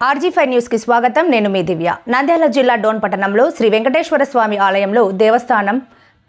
RG five న్యూస్కి స్వాగతం. నేను మీ దివ్య. నంద్యాల జిల్లా డోన్ పట్టణంలో శ్రీ వెంకటేశ్వర స్వామి ఆలయంలో దేవస్థానం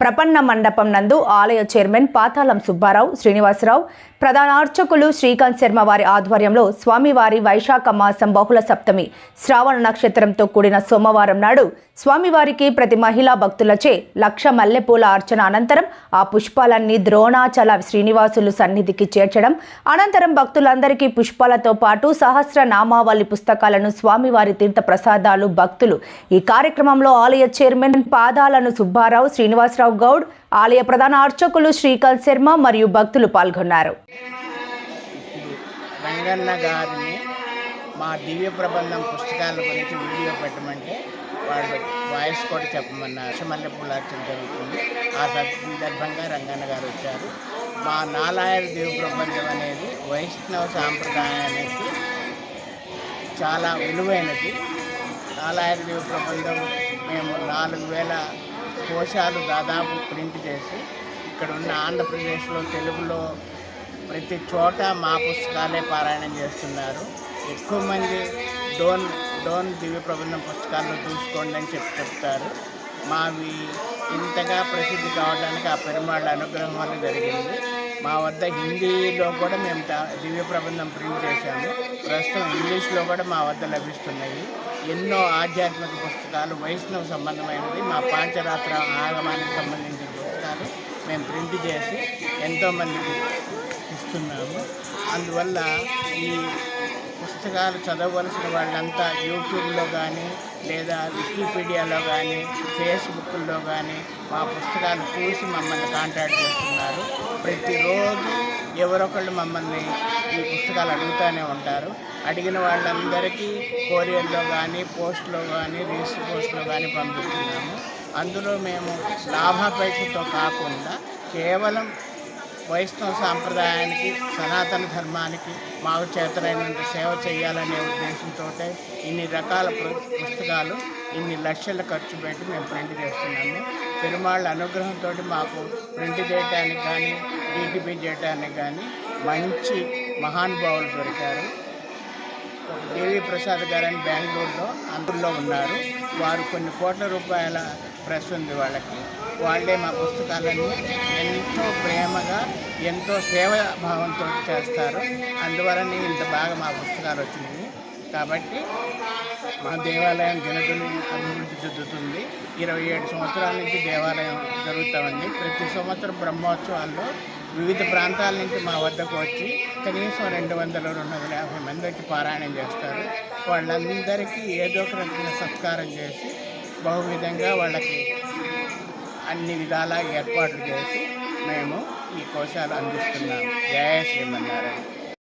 ప్రపన్న మండపం నందు ఆలయ చైర్మన్ పాతాళం సుబ్బారావు శ్రీనివాసరావు ప్రధాన అర్చకులు శ్రీకాంత్ శర్మ వారి ఆధ్వర్యంలో స్వామివారి వైశాఖ మాసం బహుళ సప్తమి శ్రావణ నక్షత్రంతో కూడిన సోమవారం నాడు స్వామివారికి ప్రతి మహిళా భక్తులచే లక్ష మల్లెపూల అర్చన అనంతరం ఆ పుష్పాలన్నీ ద్రోణాచల శ్రీనివాసులు సన్నిధికి చేర్చడం అనంతరం భక్తులందరికీ పుష్పాలతో పాటు సహస్ర నామావళి పుస్తకాలను స్వామివారి తీర్థ ప్రసాదాలు భక్తులు. ఈ కార్యక్రమంలో ఆలయ చైర్మన్ పాదాలను సుబ్బారావు శ్రీనివాసరావు గౌడ్ ఆలయ ప్రధాన అర్చకులు శ్రీకాంత్ శర్మ మరియు భక్తులు పాల్గొన్నారు. రంగన్న గారిని మా దివ్య ప్రబంధం పుస్తకాల గురించి వీడియో పెట్టమంటే వాళ్ళు వాయిస్ కూడా చెప్పమన్నారు. పూల అర్చన జరుగుతుంది. ఆ సందర్భంగా రంగన్న గారు వచ్చారు. మా నాలాయర్ దివ్య ప్రబంధం అనేది వైష్ణవ సాంప్రదాయానికి చాలా విలువైనది. నాలాయర్ దివ్య ప్రబంధం మేము నాలుగు వేల కోశాలు దాదాపు ప్రింట్ చేసి ఇక్కడ ఉన్న ఆంధ్రప్రదేశ్లో తెలుగులో ప్రతి చోట మా పుస్తకాలే పారాయణం చేస్తున్నారు. ఎక్కువ మంది డోన్ డోన్ దివ్య ప్రబంధం పుస్తకాలను చూసుకోండి అని చెప్పి చెప్తారు. మావి ఇంతగా ప్రసిద్ధి కావడానికి ఆ పెరుమాళ్ళ అనుగ్రహం వల్ల జరిగింది. మా వద్ద హిందీలో కూడా మేము దివ్య ప్రబంధం ప్రింట్ చేశాము. ప్రస్తుతం ఇంగ్లీష్లో కూడా మా వద్ద లభిస్తున్నాయి. ఎన్నో ఆధ్యాత్మిక పుస్తకాలు వైష్ణవ సంబంధమైనవి మా పాంచరాత్ర ఆగమానికి సంబంధించిన పుస్తకాలు మేము ప్రింట్ చేసి ఎంతోమందికి ఇస్తున్నాము. అందువల్ల ఈ పుస్తకాలు చదవవలసిన వాళ్ళంతా యూట్యూబ్లో కానీ లేదా వికీపీడియాలో కానీ ఫేస్బుక్లో కానీ మా పుస్తకాలు చూసి మమ్మల్ని కాంటాక్ట్ చేస్తున్నారు. ప్రతిరోజు ఎవరొకళ్ళు మమ్మల్ని ఈ పుస్తకాలు అడుగుతూనే ఉంటారు. అడిగిన వాళ్ళందరికీ కొరియర్లో కానీ పోస్ట్లో కానీ రిజిస్టర్ పోస్ట్లో కానీ పంపిస్తున్నాము. అందులో మేము లాభాపేక్షతో కాకుండా కేవలం వైష్ణవ సాంప్రదాయానికి సనాతన ధర్మానికి మాకు చేతనైనంత సేవ చేయాలనే ఉద్దేశంతో ఇన్ని రకాల పు- పుస్తకాలు ఇన్ని లక్షల ఖర్చు పెట్టి మేము ప్రింట్ చేస్తున్నాము. పెరుమాళ్ళ అనుగ్రహంతో మాకు ప్రింట్ చేయడానికి కానీ డీటీపీ చేయడానికి కానీ మంచి మహానుభావులు దొరికారు. ఒక దేవి ప్రసాద్ గారు అని బెంగళూరులో అందులో ఉన్నారు. వారు కొన్ని కోట్ల రూపాయల ప్రెస్ ఉంది వాళ్ళకి. వాళ్ళే మా పుస్తకాలన్నీ ఎంతో ప్రేమగా ఎంతో సేవాభావంతో చేస్తారు. అందువలన ఇంత బాగా మా పుస్తకాలు వచ్చినాయి. కాబట్టి మా దేవాలయం దినదిని అభివృద్ధి చెందుతుంది. ఇరవై ఏడు సంవత్సరాల నుంచి దేవాలయం జరుగుతూ ఉంది. ప్రతి సంవత్సరం బ్రహ్మోత్సవాల్లో వివిధ ప్రాంతాల నుంచి మా వద్దకు వచ్చి కనీసం రెండు వందల రెండు వందల యాభై మంది వచ్చి పారాయణం చేస్తారు. వాళ్ళందరికీ ఏదో ఒక రకమైన సత్కారం చేసి బహువిధంగా వాళ్ళకి అన్ని విధాలా ఏర్పాట్లు చేసి మేము ఈ కోశాలు అందిస్తున్నాము జయ శ్రీమన్నారాయణ.